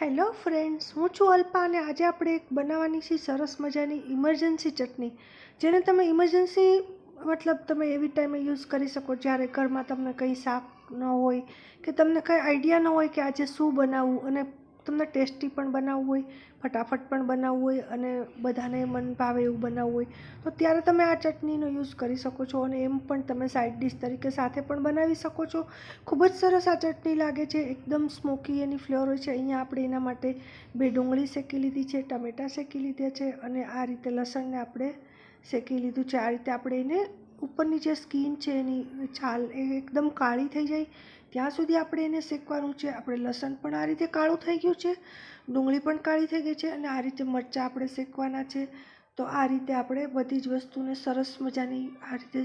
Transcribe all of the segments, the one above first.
Hello friends હું છું અલ્પા અને આજે આપણે એક બનાવવાની છે સરસ મજાની ઇમરજન્સી ચટણી. જેને તમે ઇમરજન્સી મતલબ તમે એવી ટાઈમે યુઝ કરી શકો જ્યારે ઘરમાં તમને કંઈ શાક ન હોય, કે તમને કંઈ આઈડિયા ન હોય કે આજે શું બનાવવું અને તમને ટેસ્ટી પણ બનાવવું હોય, ફટાફટ પણ બનાવવું હોય અને બધાને મન ભાવે એવું બનાવવું હોય, તો ત્યારે તમે આ ચટણીનો યુઝ કરી શકો છો અને એમ પણ તમે સાઈડ ડિશ તરીકે સાથે પણ બનાવી શકો છો. ખૂબ જ સરસ આ ચટણી લાગે છે, એકદમ સ્મોકી એની ફ્લેવર હોય છે. અહીંયા આપણે એના માટે બે ડુંગળી શેકી લીધી છે, ટમેટાં શેકી લીધા છે અને આ રીતે લસણને આપણે શેકી લીધું છે. આ રીતે આપણે એને ઉપરની જે સ્કીન છે એની છાલ એ એકદમ કાળી થઈ જાય ત્યાં સુધી આપણે એને શેકવાનું છે. આપણે લસણ પણ આ રીતે કાળું થઈ ગયું છે. ડુંગળી પણ કાળી થઈ ગઈ છે અને આ રીતે મરચાં આપણે શેકવાના છે. તો આ રીતે આપણે બધી જ વસ્તુને સરસ મજાની આ રીતે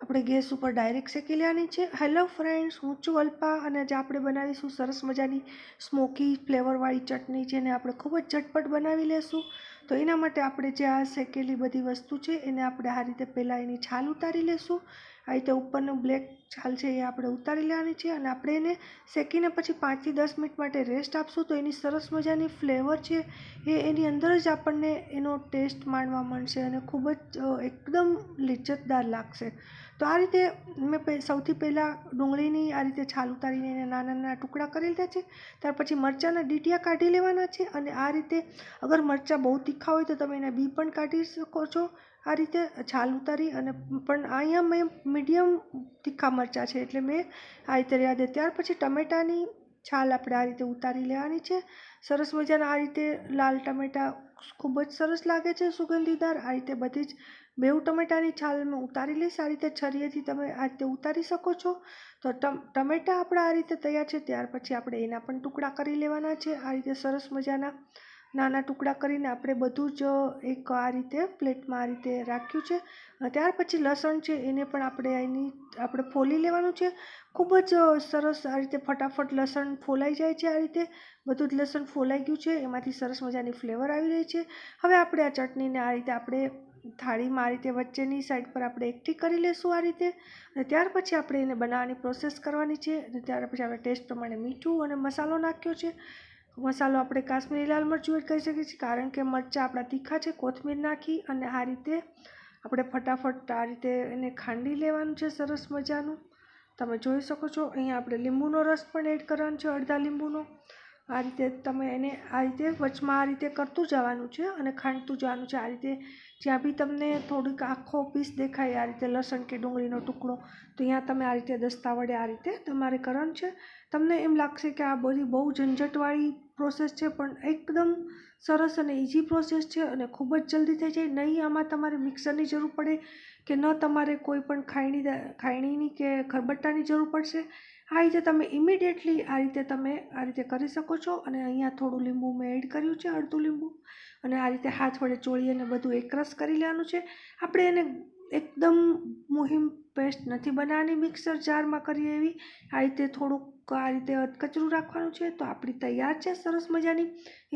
આપણે ગેસ ઉપર ડાયરેક્ટ શેકી લેવાની છે. હેલો ફ્રેન્ડ્સ, હું છું અલ્પા અને આજે આપણે બનાવીશું સરસ મજાની સ્મોકી ફ્લેવરવાળી ચટણી જેને આપણે ખૂબ જ ઝટપટ બનાવી લેશું. તો એના માટે આપણે જે આ શેકેલી બધી વસ્તુ છે, એને આપણે આ રીતે પહેલાં એની છાલ ઉતારી લેશું. આ રીતે ઉપરનું બ્લેક છાલ છે એ આપણે ઉતારી લેવાની છે અને આપણે એને શેકીને પછી પાંચથી દસ મિનિટ માટે રેસ્ટ આપશું. તો એની સરસ મજાની ફ્લેવર છે એ એની અંદર જ આપણને એનો ટેસ્ટ માણવા મળશે અને ખૂબ જ એકદમ લિજ્જતદાર લાગશે. તો આ રીતે મેં સૌથી પહેલાં ડુંગળીની આ રીતે છાલ ઉતારીને એને નાના નાના ટુકડા કરી લીધા છે. ત્યાર પછી મરચાંના ડીટીયા કાઢી લેવાના છે અને આ રીતે અગર મરચાં બહુ તીખા હોય તો તમે એના બી પણ કાઢી શકો છો. આ રીતે છાલ ઉતારી અને પણ અહીંયા મેં મીડિયમ તીખા મરચાં છે એટલે મેં આ રીતે રહ્યા દે. ત્યાર પછી ટમેટાની છાલ આપણે આ રીતે ઉતારી લેવાની છે. સરસ મજાના આ રીતે લાલ ટમેટાં ખૂબ જ સરસ લાગે છે સુગંધીદાર. આ રીતે બધી જ બેઉ ટમેટાની છાલ મેં ઉતારી લઈશ. આ રીતે છરીએથી તમે આ રીતે ઉતારી શકો છો. તો ટમેટાં આપણા આ રીતે તૈયાર છે. ત્યાર પછી આપણે એના પણ ટુકડા કરી લેવાના છે. આ રીતે સરસ મજાના નાના ટુકડા કરીને આપણે બધું જ એક આ રીતે પ્લેટમાં આ રીતે રાખ્યું છે. ત્યાર પછી લસણ છે એને પણ આપણે એની આપણે ફોલી લેવાનું છે. ખૂબ જ સરસ આ રીતે ફટાફટ લસણ ફોલાઈ જાય છે આ રીતે. બધું જ લસણ ફોલાઈ ગયું છે. એમાંથી સરસ મજાની ફ્લેવર આવી રહી છે. હવે આપણે આ ચટણીને આ રીતે આપણે થાળીમાં આ રીતે વચ્ચેની સાઈડ પર આપણે એકઠી કરી લેશું આ રીતે. અને ત્યાર પછી આપણે એને બનાવવાની પ્રોસેસ કરવાની છે. અને ત્યાર પછી આપણે ટેસ્ટ પ્રમાણે મીઠું અને મસાલો નાખ્યો છે. મસાલો આપણે કાશ્મીરી લાલ મરચું એડ કરી શકીએ છીએ, કારણ કે મરચાં આપણા તીખા છે, કોથમીર નાખી અને આ રીતે આપણે ફટાફટ આ રીતે એને ખાંડી લેવાનું છે સરસ મજાનું. તમે જોઈ શકો છો, અહીંયા આપણે લીંબુનો રસ પણ એડ કરવાનો છે, અડધા લીંબુનો. આ રીતે તમે એને આ રીતે વચમાં આ રીતે કરતું જવાનું છે અને ખાંડતું જવાનું છે. આ રીતે જ્યાં બી તમને થોડીક આખો પીસ દેખાય, આ રીતે લસણ કે ડુંગળીનો ટુકડો, તો ત્યાં તમે આ રીતે દસ્તા વડે આ રીતે તમારે કરવાનું છે. તમને એમ લાગશે કે આ બધી બહુ ઝંઝટવાળી પ્રોસેસ છે, પણ એકદમ સરસ અને ઇઝી પ્રોસેસ છે અને ખૂબ જ જલ્દી થઈ જાય. નહીં આમાં તમારે મિક્સરની જરૂર પડે કે ન તમારે કોઈ પણ ખાયણી ખાયણીની કે ખરબટ્ટાની જરૂર પડશે. આ રીતે તમે ઇમિડિયેટલી આ રીતે તમે આ રીતે કરી શકો છો અને અહીંયા થોડું લીંબુ મેં એડ કર્યું છે, અડધું લીંબુ. અને આ રીતે હાથ વડે ચોળી અને બધું એકરસ કરી લેવાનું છે. આપણે એને એકદમ મુહિમ પેસ્ટ નથી બનાવવાની, મિક્સર જારમાં કરીએ એવી. આ રીતે થોડુંક આ રીતે કચરું રાખવાનું છે તો આપણી તૈયાર છે, સરસ મજાની.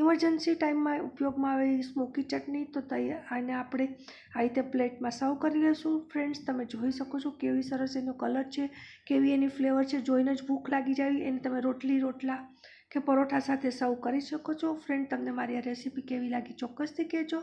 ઇમરજન્સી ટાઈમમાં ઉપયોગમાં આવે એ સ્મોકી ચટણી તો તૈયાર આને આપણે આ રીતે પ્લેટમાં સર્વ કરી લઈશું ફ્રેન્ડ્સ તમે જોઈ શકો છો કેવી સરસ એનો કલર છે, કેવી એની ફ્લેવર છે. જોઈને જ ભૂખ લાગી જાય, એને તમે રોટલી, રોટલા કે પરોઠા સાથે સર્વ કરી શકો છો. ફ્રેન્ડ તમને મારી આ રેસીપી કેવી લાગી ચોક્કસથી કહેજો.